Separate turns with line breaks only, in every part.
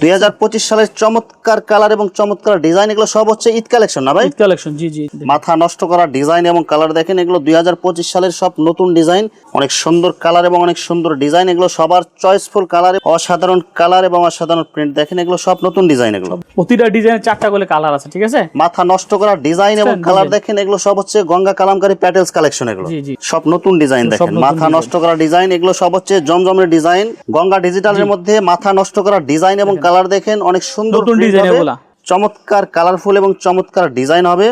দুই হাজার পঁচিশ সালের চমৎকার কালার এবং চমৎকার ডিজাইন এগুলো সব হচ্ছে ঈদ কালেকশন না ভাই?
ঈদ কালেকশন জি জি।
মাথা নষ্ট করা ডিজাইন এবং কালার দেখেন এগুলো দুই হাজার পঁচিশ সালের সব নতুন ডিজাইন অনেক সুন্দর কালার এবং অনেক সুন্দর ডিজাইন এগুলো সবার চয়েসফুল কালার অসাধারণ কালার এবং অসাধারণ প্রিন্ট দেখেন এগুলো সব নতুন ডিজাইন এগুলো।
প্রতিটা ডিজাইনের চারটা করে কালার আছে ঠিক আছে?
মাথা নষ্ট করা ডিজাইন এবং কালার দেখেন এগুলো সব হচ্ছে গঙ্গা কালামকারী প্যাটেলস কালেকশন এগুলো। সব নতুন ডিজাইন দেখেন মাথা নষ্ট করা ডিজাইন এগুলো সব হচ্ছে জমজমের ডিজাইন গঙ্গা ডিজিটালের মধ্যে মাথা নষ্ট করা ডিজাইন এবং কালার দেখেন অনেক সুন্দর। চমৎকার কালারফুল এবং চমৎকার ডিজাইন হবে।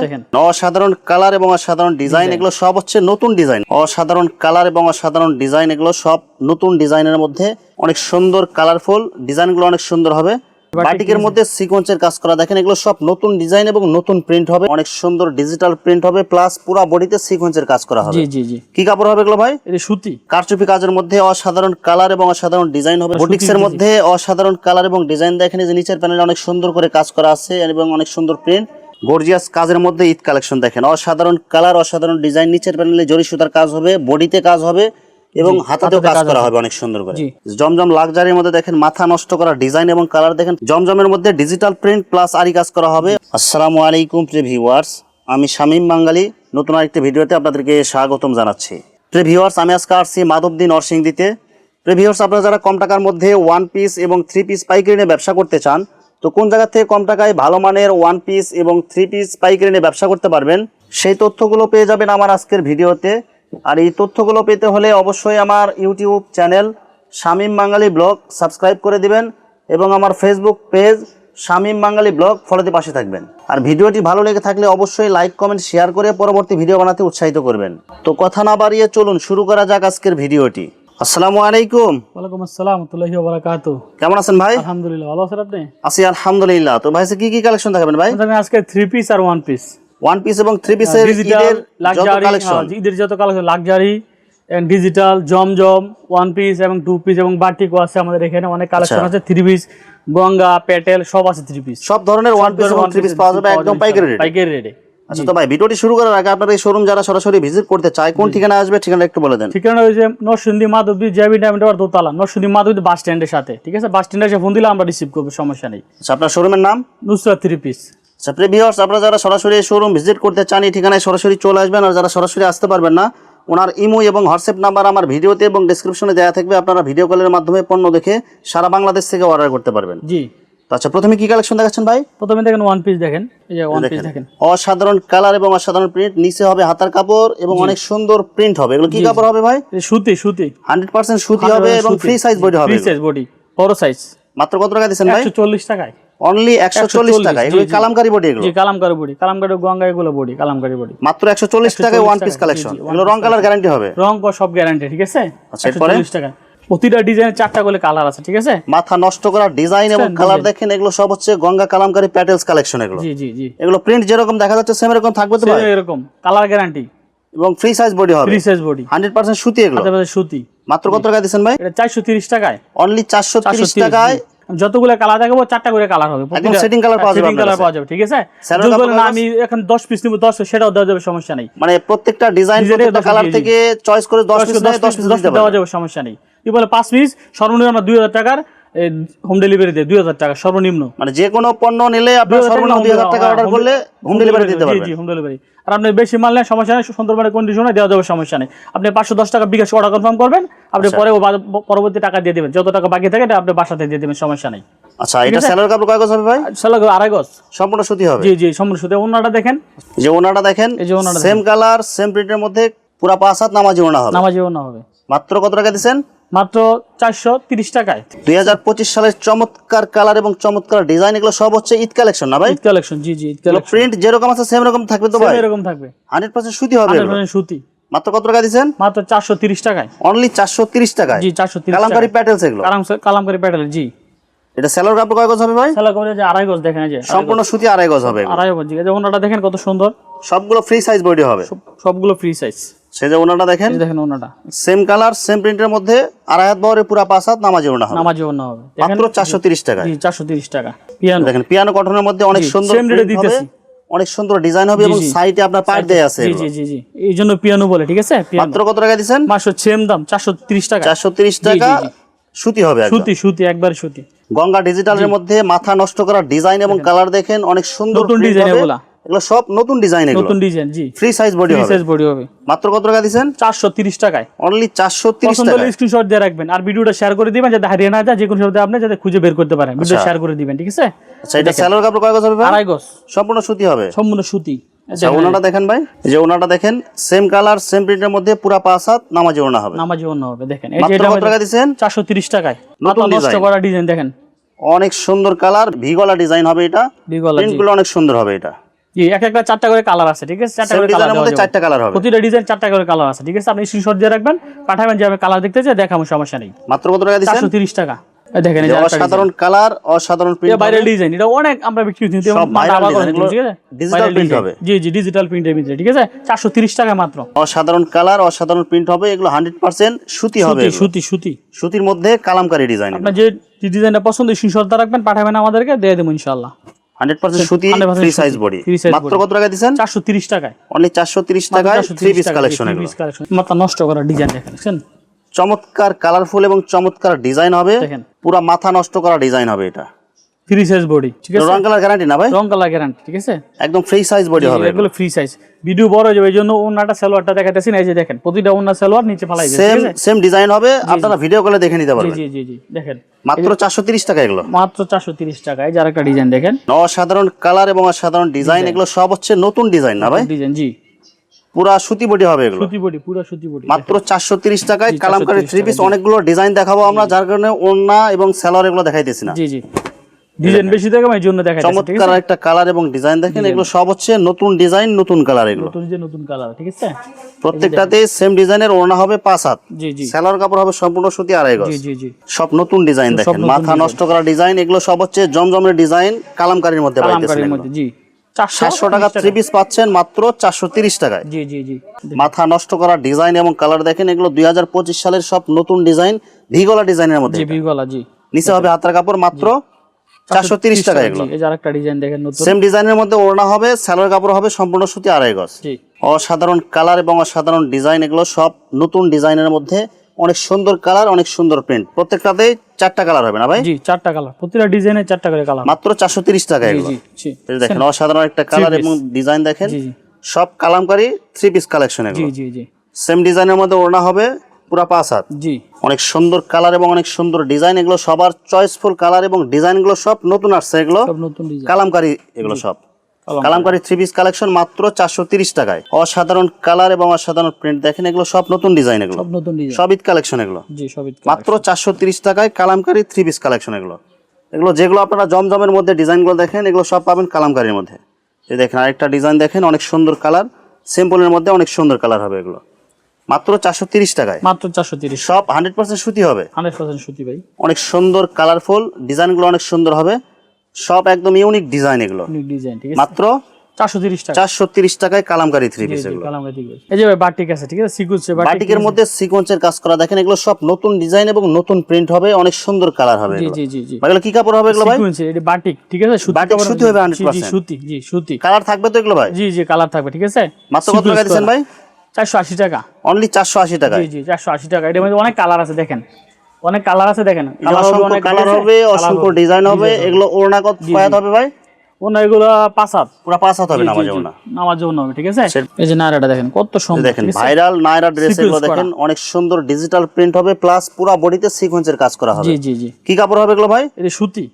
অসাধারণ কালার এবং অসাধারণ ডিজাইন এগুলো সব হচ্ছে নতুন ডিজাইন অসাধারণ কালার এবং অসাধারণ ডিজাইন এগুলো সব নতুন ডিজাইনের মধ্যে অনেক সুন্দর কালারফুল ডিজাইনগুলো অনেক সুন্দর হবে। বাটিকের মধ্যে সিকোয়েন্সের কাজ করা দেখেন এগুলো সব নতুন ডিজাইন এবং নতুন প্রিন্ট হবে। অনেক সুন্দর ডিজিটাল প্রিন্ট হবে প্লাস পুরো বডিতে সিকোয়েন্সের কাজ করা হবে।
জি জি জি।
কি কাপড় হবে এগুলো ভাই?
এটা সুতি।
কারচুপি কাজের মধ্যে অসাধারণ কালার এবং অসাধারণ ডিজাইন হবে। বুটিক্সের মধ্যে। অসাধারণ কালার এবং ডিজাইন দেখেন এই যে নিচের প্যানেলে অনেক সুন্দর করে কাজ করা আছে এবং অনেক সুন্দর প্রিন্ট গর্জিয়াস কাজের মধ্যে ঈদ কালেকশন দেখেন। অসাধারণ কালার অসাধারণ ডিজাইন নিচের প্যানেলে জরি সুতার কাজ হবে বডিতে কাজ হবে। এবং হাতাতেও কাজ করা হবে অনেক সুন্দর করে। জমজম লাক্সারির মধ্যে দেখেন মাথা নষ্ট করা ডিজাইন এবং কালার দেখেন। জমজমের মধ্যে ডিজিটাল প্রিন্ট প্লাস আরি কাজ করা হবে। আসসালামু আলাইকুম প্রিয় ভিউয়ার্স আমি শামীম বাঙ্গালি নতুন আরেকটি ভিডিওতে আপনাদেরকে স্বাগতম জানাচ্ছি। প্রিয় ভিউয়ার্স আমি আজকে আসছি মাধবদী নরসিংদীতে। প্রিয় ভিউয়ার্স আপনারা যারা কম টাকার মধ্যে ওয়ান পিস এবং থ্রি পিস পাইকারি নিয়ে ব্যবসা করতে চান তো কোন জায়গা থেকে কম টাকায় ভালো মানের ওয়ান পিস এবং থ্রি পিস পাইকারি নিয়ে ব্যবসা করতে পারবেন সেই তথ্যগুলো পেয়ে যাবেন আমার আজকের ভিডিওতে। আর এই তথ্যগুলো পেতে হলে অবশ্যই আমার YouTube channel Shamim Bangali vlog subscribe করে দিবেন এবং আমার Facebook page Shamim Bangali vlog ফলোতে পাশে থাকবেন। আর ভিডিওটি ভালো লেগে থাকলে অবশ্যই লাইক কমেন্ট শেয়ার করে পরবর্তী ভিডিও বানাতে উৎসাহিত করবেন। তো কথা না বাড়িয়ে চলুন শুরু করা যাক আজকের ভিডিওটি। আসসালামু আলাইকুম।
ওয়ালাইকুম আসসালাম তুলাহি বারাকাতু
কেমন আছেন ভাই?
আলহামদুলিল্লাহ ভালো আছেন আপনি?
আছি আলহামদুলিল্লাহ। তো ভাই কি কি কালেকশন দেখাবেন ভাই?
আজকে থ্রি পিস আর ওয়ান পিস
ওয়ান পিস এবং থ্রি পিসের
ডিজিটাল লাক্সারি
কালেকশন
ঈদের যত collection luxury digital Zamzam one piece এবং টু পিস এবং বাটিকও আছে আমাদের এখানে অনেক কালেকশন
আচ্ছা।
আছে। থ্রি পিস গঙ্গা পেটেল সব আছে থ্রি পিস
সব ধরনের ওয়ান পিস এবং থ্রি পিস পাওয়া যাবে একদম পাইকারি রেটে
পাইকারি রেটে
আচ্ছা তো ভাই ভিডিওটি শুরু করার আগে আপনার এই শোরুম যারা সরাসরি ভিজিট করতে চায় কোন ঠিকানা আসবে ঠিকানা একটু বলে দেন।
ঠিকানা হয়েছে নরসিংদী মাধবদী জেবি ডায়মন্ড দোতলা নরসিংদী মাধবদী বাস স্ট্যান্ডের সাথে ঠিক আছে? বাস স্ট্যান্ডে এসে ফোন দিলে আমরা রিসিভ করব সমস্যা নেই।
আচ্ছা আপনার শোরুমের নাম?
নুসরাত থ্রি পিস
প্রিয় ভিউয়ার্স আপনারা যারা সরাসরি শোরুম ভিজিট করতে চান এই ঠিকানায় সরাসরি চলে আসবেন আর যারা সরাসরি আসতে পারবেন না ওনার ইমো এবং হোয়াটসঅ্যাপ নাম্বার আমার ভিডিওতে এবং ডিসক্রিপশনে দেওয়া থাকবে। আপনারা ভিডিও কলের মাধ্যমে পণ্য দেখে সারা বাংলাদেশ থেকে অর্ডার করতে পারবেন।
জি।
আচ্ছা প্রথমে কি কালেকশন দেখাচ্ছেন ভাই?
প্রথমে দেখেন ওয়ান পিস দেখেন। এই যে ওয়ান পিস দেখেন।
অসাধারণ কালার এবং অসাধারণ প্রিন্ট নিচে হবে হাতার কাপড় এবং অনেক সুন্দর প্রিন্ট হবে। এগুলো কি কাপড় হবে ভাই?
সুতি সুতি।
হান্ড্রেড পার্সেন্ট সুতি হবে এবং ফ্রি সাইজ বডি হবে
ফ্রি সাইজ বডি বড় সাইজ
মাত্র কত টাকা দিচ্ছেন ভাই?
একশো চল্লিশ টাকায়।
অনলি
140
টাকা। এগুলো কালামকারি বডি এগুলো?
জি কালামকারি বডি কালামকারি গঙ্গা এগুলো বডি কালামকারি বডি
মাত্র একশো চল্লিশ টাকায় ওয়ান পিস কালেকশন এগুলো রং কালার গ্যারান্টি হবে।
রং কর সব গ্যারান্টি ঠিক আছে?
আচ্ছা, এরপরে?
চল্লিশ টাকায় প্রতিটা ডিজাইনের চারটা করে কালার আছে ঠিক আছে?
মাথা নষ্ট করা ডিজাইন এবং কালার দেখেন এগুলো সব হচ্ছে গঙ্গা কালামকারি প্যাটেলস কালেকশন এগুলো।
জি জি জি।
এগুলো প্রিন্ট যেরকম দেখা যাচ্ছে সেম এরকম থাকবে তো ভাই?
এরকম। কালার গ্যারান্টি
এবং ফ্রি সাইজ বডি হবে।
Free size body
hundred percent সুতি এগুলো।
সুতি।
মাত্র কত টাকা দিচ্ছেন ভাই?
এটা চারশো তিরিশ টাকায়।
অনলি চারশো তিরিশ টাকায়
যতগুলো কালার দেখাবো চারটা করে কালার হবে।
সেটিং কালার পাওয়া যাবে
সেটিং কালার পাওয়া যাবে ঠিক আছে? যদি না, আমি এখন দশ পিস নিবো দশ সেটাও দেওয়া যাবে সমস্যা নেই।
মানে প্রত্যেকটা ডিজাইন প্রত্যেকটা কালার। থেকে চয়েস করে দশ
দশ
পিস
দশ
নেয় দশ
পিস দেওয়া যাবে। সমস্যা নেই। কি বলে পাঁচ পিস সর্বনিম্ন আমরা দুই হাজার টাকার হোম ডেলিভারি দেয় দুই হাজার টাকা সর্বনিম্ন।
মানে যে কোনো পণ্য নিলে আপনার সর্বনিম্ন দুই হাজার টাকা অর্ডার করলে হোম ডেলিভারি দিতে পারবেন।
জি হোম ডেলিভারি আর আপনি বেশি মাল নেন সমস্যা নেই সুন্দরবনের কন্ডিশনে দেওয়া যাবে সমস্যা নেই। আপনি পাঁচশো দশ টাকা বিকাশ অর্ডার কনফার্ম করবেন আপনি
আচ্ছা।
পরে পরবর্তী টাকা দিয়ে দেবেন। যত টাকা বাকি থাকে এটা আপনি বাসাতে দিয়ে দেবেন সমস্যা নেই।
আচ্ছা এটা স্যালোর কাপড় কাগজ হবে ভাই?
আড়াই গজ।
সম্পূর্ণ সুতি হবে।
জি জি সম্পূর্ণ শুধু অন্যটা দেখেন।
যে ওনাটা দেখেন
এই যে ওনাটা
সেম কালার সেম প্রিন্টের মধ্যে পুরা পাঁচ হাত নামাজি ওনা হবে।
নামাজিও না হবে।
মাত্র কত টাকা দিচ্ছেন
মাত্র চারশো তিরিশ টাকায়।
দুই হাজার পঁচিশ সালের চমৎকার কালার এবং চমৎকার ডিজাইন এগুলো সব হচ্ছে ঈদ কালেকশন না ভাই?
ঈদ কালেকশন জি জি ঈদ কালেকশন।
প্রিন্ট যেরকম আছে সেম রকম থাকবে তো ভাই?
এরকম থাকবে।
হান্ড্রেড পার্সেন্ট সুতি হবে
সুতি।
মাত্র কত টাকা দিচ্ছেন?
মাত্র চারশো তিরিশ টাকায়।
অনলি চারশো তিরিশ টাকায়?
জি চারশো
কালামকারি প্যাটেলস এগুলো?
কালামকারি প্যাটেল জি।
এটা স্যালোর কাপড় কাগজ হবে ভাই?
সালা করে যে আড়াই গজ দেখেন যে।
সম্পূর্ণ সুতি আড়াই গজ হবে।
আড়াই গজ যে ওনাটা দেখেন কত সুন্দর।
সবগুলো ফ্রি সাইজ বডি হবে।
সবগুলো ফ্রি সাইজ
সে যে ওনাটা দেখেন
দেখেন ওনাটা।
সেম কালার সেম প্রিন্টের মধ্যে আড়াই হাত বহরে পুরা পাঁচ হাত নামাজি ওনা হবে।
নামাজি ওনা হবে।
মাত্র চারশো তিরিশ টাকায়
চারশো তিরিশ টাকা। পিয়ানো।
দেখেন পিয়ানো কটনের মধ্যে অনেক সুন্দর print হবে,
দিতেছি।
অনেক সুন্দর ডিজাইন হবে এবং সাইডে আপনার পাইপ দেয়া আছে
জি জি জি এই জন্য পিয়ানো বলে ঠিক আছে?
মাত্র কত টাকা
মাসো সেম দাম চারশো তিরিশ টাকা।
চারশো তিরিশ টাকা
জি, জি।
সুতি হবে
সুতি সুতি একবার সুতি।
গঙ্গা ডিজিটালের মধ্যে মাথা নষ্ট করা ডিজাইন এবং কালার দেখেন অনেক সুন্দর
নতুন ডিজাইন এগুলা।
এগুলো সব নতুন ডিজাইন এগুলো।
নতুন ডিজাইন জি।
Free size body
free size body হবে।
মাত্র কত টাকা
চারশো তিরিশ টাকায়।
অনলি চারশো তিরিশ
পছন্দ হলে স্ক্রিনশট দিয়ে রাখবেন। আর ভিডিওটা শেয়ার করে দিবেন যাতে হারিয়ে না যায় যে কোনো শব্দে আপনি যাতে খুঁজে বের করতে পারেন। ভিডিও
আচ্ছা।
শেয়ার করে দিবেন ঠিক আছে?
আচ্ছা এটা স্যালোর কাপড় কয় গজ হবে?
আড়াই গজ।
সম্পূর্ণ সুতি হবে।
সম্পূর্ণ সুতি।
আচ্ছা ওনাটা দেখেন ভাই। এই যে ওনাটা দেখেন সেম কালার সেম প্রিন্টের মধ্যে পুরা পাঁচ হাত নামাজি ওনা হবে।
নামাজি অন্য হবে দেখেন। এই যে এটা
কত টাকা
চারশো তিরিশ টাকায়।
নতুন design।
করা ডিজাইন দেখেন।
অনেক সুন্দর কালার ভিগলা ডিজাইন হবে এটা।
বিগলা
প্রিন্টগুলো অনেক সুন্দর হবে এটা।
জি এক একটা চারটা করে কালার আছে ঠিক আছে? চারটা করে কালার
মধ্যে চারটা কালার হবে।
প্রতিটা ডিজাইন চারটা করে কালার আছে ঠিক আছে? আপনি স্ক্রিনশট দিয়ে রাখবেন পাঠাবেন যে আমি কালার দেখতে চাই দেখাবো সমস্যা নেই।
মাত্র কত টাকা দিচ্ছেন?
চারশো তিরিশ টাকা। দেখেন এই
অসাধারণ কালার অসাধারণ প্রিন্ট
ডিজাইন এটা অনেক আমরা বিক্রি
সব হবে।
জি জি ডিজিটাল প্রিন্টের ভিতরে ঠিক আছে? চারশো তিরিশ টাকা মাত্র।
অসাধারণ কালার অসাধারণ প্রিন্ট হবে এগুলো হান্ড্রেড পার্সেন্ট সুতি হবে
সুতি সুতি সুতি।
সুতির মধ্যে কালামকারী ডিজাইন
যে ডিজাইনটা পছন্দ স্ক্রিনশট রাখবেন পাঠাবেন আমাদেরকে দিয়ে দেবো ইনশাল্লাহ
হান্ড্রেড পার্সেন্ট সুতি ফ্রি সাইজ বডি মাত্র কত টাকা দিচ্ছেন
চারশো তিরিশ টাকায়।
অনলি চারশো তিরিশ টাকায় থ্রি পিস কালেকশন
মাথা নষ্ট করা ডিজাইন দেখেন
চমৎকার কালারফুল এবং চমৎকার ডিজাইন হবে। পুরা মাথা নষ্ট করা ডিজাইন হবে এটা।
ফ্রি সাইজ বডি ঠিক আছে?
রং কালার গ্যারান্টি না ভাই?
রং কালার গ্যারান্টি ঠিক আছে?
একদম ফ্রি সাইজ বডি হবে।
এগুলো ফ্রি সাইজ ভিডিও বড় হয়ে যাবে এই জন্য ওনাটা সালোয়ারটা দেখাতেছি না এই যে দেখেন প্রতিটা ওনার সালোয়ার নিচে ফালাই যায়
সেম সেম ডিজাইন হবে আপনারা ভিডিও কলে দেখে নিতে পারবেন।
জি জি জি দেখেন।
মাত্র চারশো তিরিশ টাকা এগুলো।
মাত্র চারশো তিরিশ টাকায় যার একটা ডিজাইন দেখেন।
অসাধারণ কালার এবং অসাধারণ ডিজাইন এগুলো সব হচ্ছে নতুন ডিজাইন না ভাই?
ডিজাইন জি।
পুরা সুতি বডি হবে এগুলো।
সুতি বডি পুরো সুতি বডি
মাত্র চারশো তিরিশ টাকায়
জি,
কালামকারী থ্রি পিস অনেকগুলো ডিজাইন দেখাবো আমরা যার কারণে ওড়না এবং স্যালোয়ার এগুলো দেখাইতেছি না।
জি জি। ডিজাইন বেশি দেখে এই জন্য দেখা যাচ্ছে
চমৎকার একটা কালার এবং ডিজাইন দেখেন এগুলো সব হচ্ছে নতুন ডিজাইন নতুন কালার এগুলো।
নতুন যে নতুন কালার ঠিক আছে?
প্রত্যেকটাতে সেম ডিজাইনের ওড়না হবে পাঁচ হাত।
জি জি।
স্যালোয়ার কাপড় হবে সম্পূর্ণ সুতি আড়াই গজ।
জি জি জি।
সব নতুন ডিজাইন দেখেন। মাথা নষ্ট করা ডিজাইন এগুলো সব হচ্ছে জমজমের ডিজাইন কালামকারীর মধ্যে
কালামকারীর মধ্যে জি। চারশো
সাতশো টাকা থ্রি পিস পাচ্ছেন মাত্র চারশো তিরিশ টাকায়।
জি জি জি।
মাথা নষ্ট করা ডিজাইন এবং কালার দেখেন এগুলো দুই হাজার পঁচিশ সালের সব নতুন ডিজাইন ভিগলা ডিজাইনের মধ্যে
জি বিগলা জি।
নিচে হবে হাতার কাপড় মাত্র চারশো তিরিশ টাকা এগুলো।
এই যে আরেকটা ডিজাইন দেখেন নতুন।
সেম ডিজাইনের মধ্যে ওড়না হবে স্যালোয়ার কাপড় হবে সম্পূর্ণ সুতি আড়াই গজ। অসাধারণ কালার এবং অসাধারণ ডিজাইন এগুলো সব নতুন ডিজাইনের মধ্যে অনেক সুন্দর কালার অনেক সুন্দর প্রিন্ট প্রত্যেকটাতেই চারটা কালার হবে না ভাই?
জি চারটা কালার। প্রতিটা ডিজাইনে চারটা করে কালার।
মাত্র চারশো তিরিশ টাকা এগুলো। দেখেন অসাধারণ একটা কালার এবং ডিজাইন দেখেন। সব কালামকারী থ্রি পিস কালেকশন
জি জি জি।
সেম ডিজাইনের মধ্যে ওড়না হবে পুরা পাঁচ হাত।
জি।
অনেক সুন্দর কালার এবং অনেক সুন্দর ডিজাইন এগুলো সবার চয়েসফুল কালার এবং ডিজাইনগুলো সব নতুন আসছে এগুলো। কালামকারী এগুলো সব।
কালামকারী।
থ্রি পিস কালেকশন মাত্র চারশো তিরিশ টাকায়। অসাধারণ কালার এবং অসাধারণ প্রিন্ট দেখেন এগুলো সব নতুন ডিজাইন এগুলো।
সব
ঈদ কালেকশন এগুলো। মাত্র চারশো তিরিশ টাকায় কালামকারী থ্রি পিস কালেকশন এগুলো। এগুলো যেগুলো আপনারা জমজমের মধ্যে ডিজাইনগুলো দেখেন এগুলো সব পাবেন কালামকারীর মধ্যে। এই দেখেন আরেকটা ডিজাইন দেখেন অনেক সুন্দর কালার সিম্পলের মধ্যে অনেক সুন্দর কালার হবে এগুলো। মাত্র চারশো তিরিশ টাকায়।
মাত্র চারশো তিরিশ।
সব হান্ড্রেড পার্সেন্ট সুতি হবে।
হান্ড্রেড পার্সেন্ট সুতি ভাই।
অনেক সুন্দর কালারফুল ডিজাইনগুলো অনেক সুন্দর হবে। সব একদম ইউনিক ডিজাইন এগুলো।
ইউনিক ডিজাইন ঠিক আছে?
মাত্র
চারশো তিরিশ টাকা।
চারশো তিরিশ টাকায় কালামকারী থ্রি পিস এগুলো।
এই যে বাটিক আছে ঠিক আছে? সিকুয়েন্সে
বাটিকের মধ্যে সিকোয়েন্সের কাজ করা দেখেন এগুলো সব নতুন ডিজাইন এবং নতুন প্রিন্ট হবে অনেক সুন্দর কালার হবে
জি। জি জি
এগুলো কি কাপড় হবে এগুলো ভাই?
এটা বাটিক ঠিক আছে? সুতি
বাটিক সুতি হবে
মধ্যে। জি, জি
100%
সুতি জি সুতি।
কালার থাকবে তো এগুলো ভাই?
জি জি কালার থাকবে ঠিক আছে?
মাত্র কত টাকা দিচ্ছেন ভাই?
চারশো আশি টাকা।
অনলি চারশো আশি টাকা
জি জি চারশো আশি টাকা। এটার মধ্যে অনেক কালার আছে দেখেন। অনেক কালার আছে দেখেন। কালার হবে
অসংখ্য। ডিজাইন হবে এগুলো ওড়না কত হবে ভাই?
এগুলো পাঁচ হাত
পুরো পাঁচ হাত হবে নামাজ না
নামার জন্য হবে ঠিক আছে? এই যে নারাটা দেখেন কত সুন্দর
দেখেন ভাইরাল নায়রা ড্রেস এগুলো দেখেন অনেক সুন্দর ডিজিটাল প্রিন্ট হবে প্লাস পুরা বডিতে সিকোয়েন্সের কাজ করা হবে।
জি জি জি।
কি কাপড় হবে এগুলো ভাই?
এটা সুতি।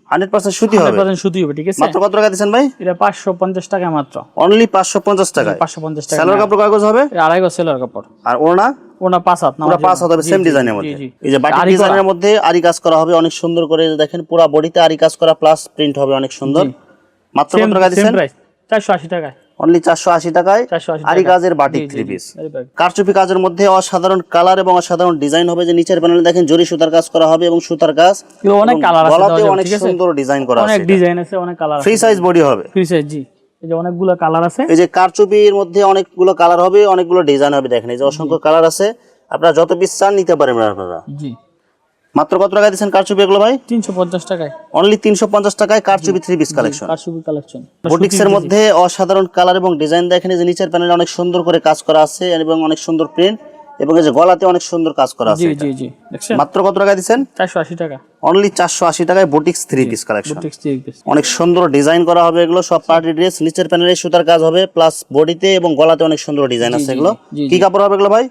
সুতি হবে।
পার্সেন্ট সুতি হবে ঠিক আছে?
মাত্র কত টাকা ভাই?
এটা টাকা মাত্র।
অনলি পাঁচশো পঞ্চাশ টাকায়।
পাঁচশো পঞ্চাশ টাকা
স্যালোয়ার কাপড় কাগজ হবে?
এটা আড়াই গজ সেলার কাপড়।
আর
ওনা? পাঁচ হাত
পুরো পাঁচ
জন্য।
হাত হবে সেম ডিজাইনের মধ্যে।
জি।
এই যে বাটিক ডিজাইনের মধ্যে আরি কাজ করা হবে অনেক সুন্দর করে দেখেন পুরো বডিতে আরি কাজ করা প্লাস প্রিন্ট হবে অনেক সুন্দর। মাত্র কত টাকা দিচ্ছেন?
চারশো আশি টাকায়।
অনলি চারশো আশি টাকায়? আরি কাজের বাটিক থ্রি পিস কারচুপি কাজের মধ্যে অসাধারণ কালার এবং অসাধারণ ডিজাইন হবে যে নিচের প্যানেলে দেখেন জরি সুতার কাজ করা হবে এবং সুতার কাজ
অনেক কালার আছে
অনেক সুন্দর ডিজাইন করা
অনেক ডিজাইন আছে অনেক কালার
ফ্রি সাইজ বডি হবে।
ফ্রি সাইজ জি। এই যে অনেকগুলো কালার আছে।
এই যে কারচুপির মধ্যে অনেকগুলো কালার হবে অনেকগুলো ডিজাইন হবে দেখেন। এই যে অসংখ্য কালার আছে। আপনারা যত পিস চান নিতে পারেন আপনারা।
জি।
মাত্র কত টাকা দিচ্ছেন কারচুপি এগুলো ভাই?
তিনশো পঞ্চাশ টাকায়।
অনলি তিনশো পঞ্চাশ টাকায় কারচুপি থ্রি পিস কালেকশন
কারচুপি কালেকশন
বুটিক্সের মধ্যে অসাধারণ কালার এবং ডিজাইন দেখেন যে নিচের প্যানেলে অনেক সুন্দর করে কাজ করা আছে এবং অনেক সুন্দর প্রিন্ট এবং এই যে গলাতে অনেক সুন্দর কাজ করা আছে
জি জি জি। দেখছেন?
মাত্র কত টাকা
চারশো আশি টাকা।
অনলি চারশো আশি টাকায় boutiques three piece collection
boutiques three piece
অনেক সুন্দর ডিজাইন করা হবে এগুলো সব পার্টি ড্রেস নিচের প্যানেলে সুতার কাজ হবে প্লাস বডিতে এবং গলাতে অনেক সুন্দর ডিজাইন আছে এগুলো। কি কাপড় হবে এগুলো ভাই?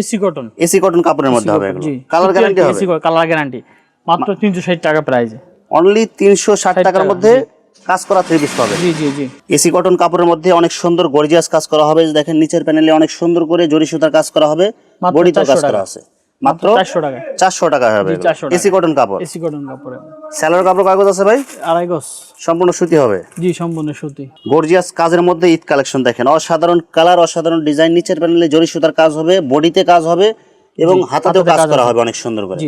এসি কটন
এসি কটন কাপড়ের মধ্যে হবে এগুলো। কালার গ্যারান্টি হবে।
এসি কালার গ্যারান্টি মাত্র তিনশো ষাট টাকা প্রাইজে
অনলি তিনশো ষাট টাকার মধ্যে কাজ করা থ্রি পিস পাবে।
জি জি জি।
এসি কটন কাপড়ের মধ্যে অনেক সুন্দর গর্জিয়াস কাজ করা হবে। দেখেন নিচের প্যানেলে অনেক সুন্দর করে জরি সুতার কাজ করা হবে। বডিতেও কাজ করা আছে। মাত্র
চারশো টাকা।
চারশো টাকা হবে। এসি কটন কাপড়।
এসি কটন কাপড়ে।
স্যালোর কাপড় কাগজ আছে ভাই?
আড়াই গজ।
সম্পূর্ণ সুতি হবে।
জি সম্পূর্ণ সুতি।
গর্জিয়াস কাজের মধ্যে ঈদ কালেকশন দেখেন। অসাধারণ কালার অসাধারণ ডিজাইন নিচের প্যানেলে জরি সুতার কাজ হবে বডিতে কাজ হবে এবং হাতাতেও কাজ করা হবে। অনেক সুন্দর করে।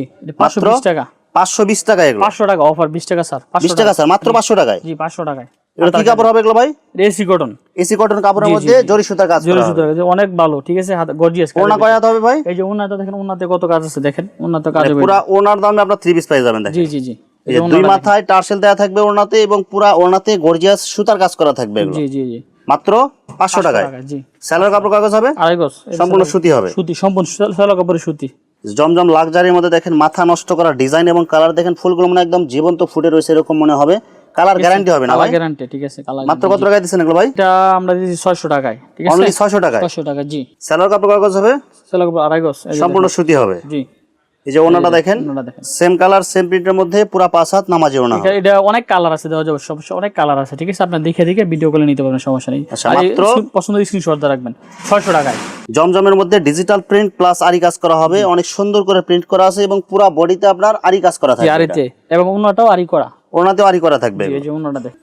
মাত্র
বিশ টাকা।
পাঁচশো বিশ টাকা এগুলো।
পাঁচশো টাকা অফার বিশ টাকা স্যার
বিশ টাকা স্যার মাত্র পাঁচশো টাকায়?
জি পাঁচশো টাকায়।
এগুলো কি কাপড় হবে এগুলো ভাই?
এসি কটন
এসি কটন কাপড়ের মধ্যে জরি সুতার কাজ
জোরে
করা হবে।
অনেক ভালো ঠিক আছে? গর্জিয়াস
ওনা কয় হবে ভাই?
এই যে উন্নাতে দেখেন উন্নাতে কত কাজ আছে দেখেন। উন্নাতে কাজ হবে।
পুরা ওনার দামে আপনার থ্রি পিস পেয়ে যাবেন দেখেন।
জি জি। জি
দুই মাথায় টার্সেল থাকবে ওনাতে এবং পুরা ওনাতে গর্জিয়াস সুতার কাজ করা থাকবে এগুলো।
জি জি জি।
মাত্র পাঁচশো টাকায়।
টাকা জি।
স্যালোর কাপড় কাগজ হবে?
আড়াই গজ।
সম্পূর্ণ সুতি হবে।
সুতি সম্পূর্ণ সালো কাপড়ের সুতি।
জমজম লাক্সারির মধ্যে দেখেন মাথা নষ্ট করা ডিজাইন এবং কালার দেখেন ফুলগুলো মনে একদম জীবন্ত ফুটে রয়েছে এরকম মনে হবে। কালার গ্যারান্টি হবে না ভাই?
গ্যারান্টি ঠিক আছে কালার
মাত্র কত টাকায় দিছেন এগুলো ভাই?
এটা আমরা দিছি 600 টাকায় ঠিক আছে?
অনলি ছয়শো টাকায়?
ছয়শো টাকা জি।
সেলার কাপড় কাগজ হবে?
সেলার কাপড় আড়াই গজ
সম্পূর্ণ সুতি হবে।
জি।
এই যে ওনাটা দেখেন সেম কালার সেম প্রিন্টের মধ্যে পুরো পাঁচ হাত নামাজি ওনা
এটা- অনেক কালার আছে দেওয়া যাবে সমস্যা অনেক কালার আছে ঠিক আছে? আপনার দেখে দেখে ভিডিও করে নিতে পারবেন সমস্যা নেই।
আচ্ছা, মাত্র-
পছন্দের স্ক্রিনশট রাখবেন ছয়শো টাকায়।
জমজমের মধ্যে ডিজিটাল প্রিন্ট প্লাস আরি কাজ করা হবে। অনেক সুন্দর করে প্রিন্ট করা আছে এবং পুরা বডিতে আপনার আরি কাজ করা থাকবে
আরিতে। এবং ওনাটাও আরি করা।
ওনাতেও আরি করা থাকবে।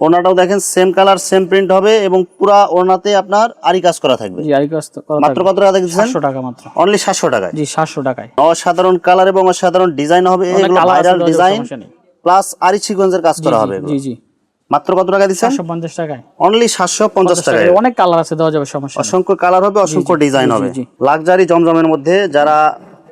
ওনাটাও দেখেন। সেম কালার সেম প্রিন্ট হবে এবং পুরা ওনাতে আপনার আরি কাজ করা থাকবে।
জি আরি কাজ তো করা
মাত্র কত টাকা দেখছেন?
সাতশো টাকা মাত্র।
অনলি সাতশো টাকায়।
জি সাতশো টাকায়।
অসাধারণ কালার এবং অসাধারণ ডিজাইন হবে এগুলো ভাইরাল ডিজাইন প্লাস আরি সিকোয়েন্সের কাজ করা হবে
জি জি।
মাত্র কত টাকা দিচ্ছেন?
সাতশো পঞ্চাশ টাকায়।
অনলি সাতশো পঞ্চাশ টাকায়।
অনেক কালার আছে দেওয়া যাবে সমস্যা
অসংখ্য কালার হবে অসংখ্য ডিজাইন হবে। লাক্সারি জমজমের মধ্যে যারা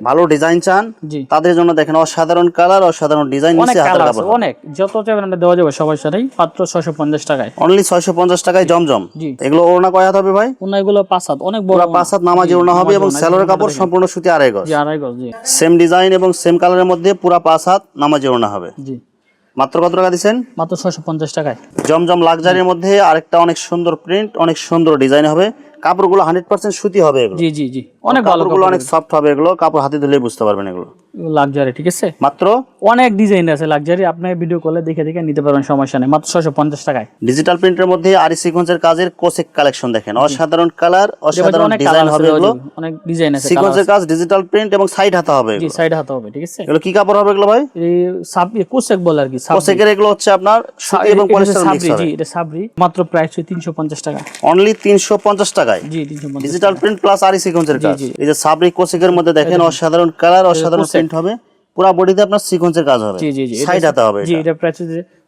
ভালো ডিজাইন চান তাদের জন্য দেখেন অসাধারণ কালার অসাধারণ ডিজাইন
অনেক
নিচে হাতের কাপড়
অনেক। যত চাইবেন আমরা দেওয়া যাবে সমস্যা নেই মাত্র ছয়শো পঞ্চাশ টাকায়।
অনলি ছয়শো পঞ্চাশ টাকায় জমজম। এগুলো ওড়না কয় হাত হবে ভাই?
উন্না এগুলো পাঁচ হাত অনেক বড়
পুরা পাঁচ হাত নামাজি ওড়না হবে এবং স্যালোর কাপড় সম্পূর্ণ সুতি আড়াই গজ।
জি আড়াই গজ জি।
সেম ডিজাইন এবং সেম কালারের মধ্যে পুরা পাঁচ হাত নামাজি ওড়না হবে।
জি।
মাত্র কত টাকা দিচ্ছেন?
মাত্র ছয়শো পঞ্চাশ টাকায়।
জমজম লাক্সারির মধ্যে আরেকটা অনেক সুন্দর প্রিন্ট অনেক সুন্দর ডিজাইন হবে। কাপড়গুলো হান্ড্রেড পার্সেন্ট সুতি হবে এগুলো।
জি জি জি। অনেক ভালো
কাপড়গুলো অনেক সফট হবে এগুলো কাপড় হাতে ধুলে বুঝতে পারবেন এগুলো।
লাক্সারি ঠিক আছে?
মাত্র?
অনেক ডিজাইন আছে লাক্সারি আপনি ভিডিও করলে দেখে দেখে নিতে পারবেন সমস্যা নেই। মাত্র ছয়শো পঞ্চাশ টাকায়।
ডিজিটাল প্রিন্টের মধ্যে আরি সিকোয়েন্সের কাজের কোসেক কালেকশন দেখেন। অসাধারণ কালার অসাধারণ ডিজাইন হবে এগুলো।
অনেক ডিজাইন আছে
সিকোয়েন্সের কাজ ডিজিটাল প্রিন্ট এবং সাইড হাতা হবে
জি সাইড হাতে হবে ঠিক আছে?
এগুলো কি কাপড় হবে এগুলো ভাই?
এই সাব কোসেক বলে আর কি
কোসেকের এগুলো হচ্ছে আপনার সুতি এবং পলিস্টার মিক্স হবে।
জি এটা সাবরি মাত্র প্রাইস তিনশো পঞ্চাশ টাকা।
অনলি তিনশো পঞ্চাশ টাকায় ডিজিটাল প্রিন্ট প্লাস আরি সিকোয়েন্সের কাজ এই যে সাবরি কোসেকের মধ্যে দেখেন অসাধারণ কালার অসাধারণ প্রিন্ট হবে। পুরো বডিতে আপনার সিকোয়েন্সের কাজ হবে। সাইড হাতা হবে
জি এটা। প্রাইস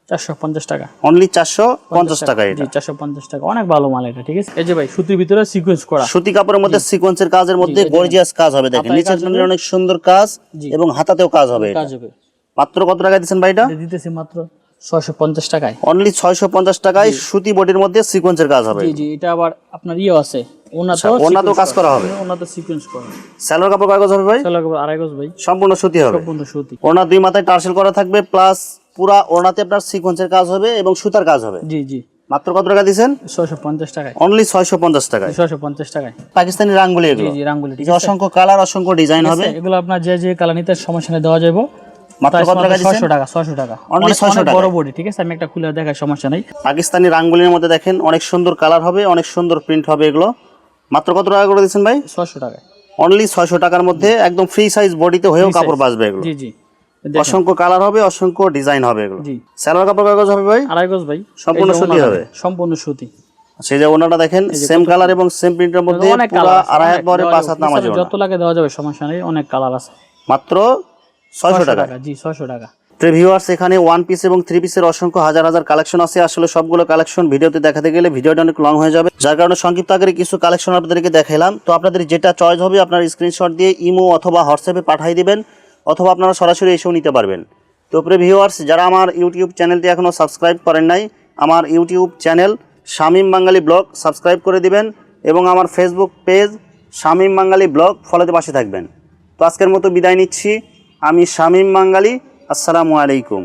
চারশো পঞ্চাশ টাকা।
অনলি চারশো পঞ্চাশ টাকা এটা।
চারশো পঞ্চাশ টাকা। অনেক ভালো মাল এটা ঠিক আছে? এই যে ভাই সুতির ভিতরে সিকোয়েন্স করা।
সুতি কাপড়ের মধ্যে সিকোয়েন্সের কাজের মধ্যে গর্জিয়াস কাজ হবে দেখেন। নিচের অনেক সুন্দর কাজ এবং হাতাতেও কাজ হবে।
কাজ হবে।
মাত্র কত টাকা দিচ্ছেন ভাইটা
এটা দিতেছি মাত্র ছয়শো পঞ্চাশ টাকায়।
অনলি ছয়শো পঞ্চাশ টাকায় সুতি বডির মধ্যে সিকোয়েন্সের কাজ হবে।
জি জি এটা আবার আপনার ইয়ে আছে। ওনাতেও
আচ্ছা, কাজ করা হবে।
ওনাতে সিকোয়েন্স করা
স্যালোর কাপড় কাগজ হবে ভাই?
চলো আড়াই গজ ভাই।
সম্পূর্ণ সুতি হবে।
সম্পূর্ণ সুতি।
ওনার দুই মাথায় টার্সেল করা থাকবে প্লাস পুরা ওনাতে আপনার সিকোয়েন্সের কাজ হবে এবং সুতার কাজ হবে।
জি জি।
মাত্র কত টাকা দিচ্ছেন
ছয়শো পঞ্চাশ টাকায়।
অনলি ছয়শো পঞ্চাশ টাকায়।
ছয়শো পঞ্চাশ টাকায়।
পাকিস্তানি রাঙ্গুলি এগুলো।
জি রাঙ্গুলি।
যে অসংখ্য কালার অসংখ্য ডিজাইন হবে।
এগুলো আপনার যে যে কালার নিতে সমস্যা দেওয়া যাবে
মাত্র কত টাকা দিচ্ছেন?
ছয়শো টাকা ছয়শো টাকা।
Only 600 টাকা।
বড় বডি ঠিক আছে? আমি একটা খুলে দেখাই সমস্যা নেই।
পাকিস্তানি রাঙ্গুলির মধ্যে দেখেন অনেক সুন্দর কালার হবে অনেক সুন্দর প্রিন্ট হবে এগুলো। মাত্র কত টাকা করে দিচ্ছেন ভাই?
ছয়শো টাকায়।
অনলি ছয়শো টাকার মধ্যে একদম ফ্রি সাইজ বডিতে হয়েও কাপড় বাঁচবে এগুলো।
জি জি।
অসংখ্য কালার হবে অসংখ্য ডিজাইন হবে এগুলো।
জি।
কাপড় কাগজ হবে ভাই?
আড়াই গজ ভাই।
সম্পূর্ণ সুতি হবে।
সম্পূর্ণ সুতি।
সেই যে ওনাটা দেখেন সেম কালার এবং সেম প্রিন্টের মধ্যে
অনেক
পুরো
কালার
আড়াই হাত বহরে পাঁচ হাত নামাজি
যত লাগে দেওয়া যাবে সমস্যা নেই অনেক কালার আছে।
মাত্র ছয়শো টাকা।
জি ছয়শো টাকা।
ভিউয়ার্স এখানে ওয়ান পিস এবং থ্রি পিসের অসংখ্য হাজার হাজার কালেকশন আছে। আসলে সবগুলো কালেকশন ভিডিওতে দেখাতে গেলে ভিডিওটা অনেক লং হয়ে যাবে। যার কারণে সংক্ষিপ্ত আকারে কিছু কালেকশন আপনাদেরকে দেখাইলাম। তো আপনাদের যেটা চয়েস হবে আপনার স্ক্রিনশট দিয়ে ইমো অথবা হোয়াটসঅ্যাপে পাঠিয়ে দিবেন অথবা আপনারা সরাসরি এসেও নিতে পারবেন। তো ভিউয়ার্স যারা আমার ইউটিউব চ্যানেলটি এখনও সাবস্ক্রাইব করেন নাই আমার YouTube channel Shamim Bangali blog subscribe করে দিবেন এবং আমার Facebook page Shamim Bangali blog ফলোতে পাশে থাকবেন। তো আজকের মতো বিদায় নিচ্ছি। আমি শামীম বাঙালি আসসালামু আলাইকুম।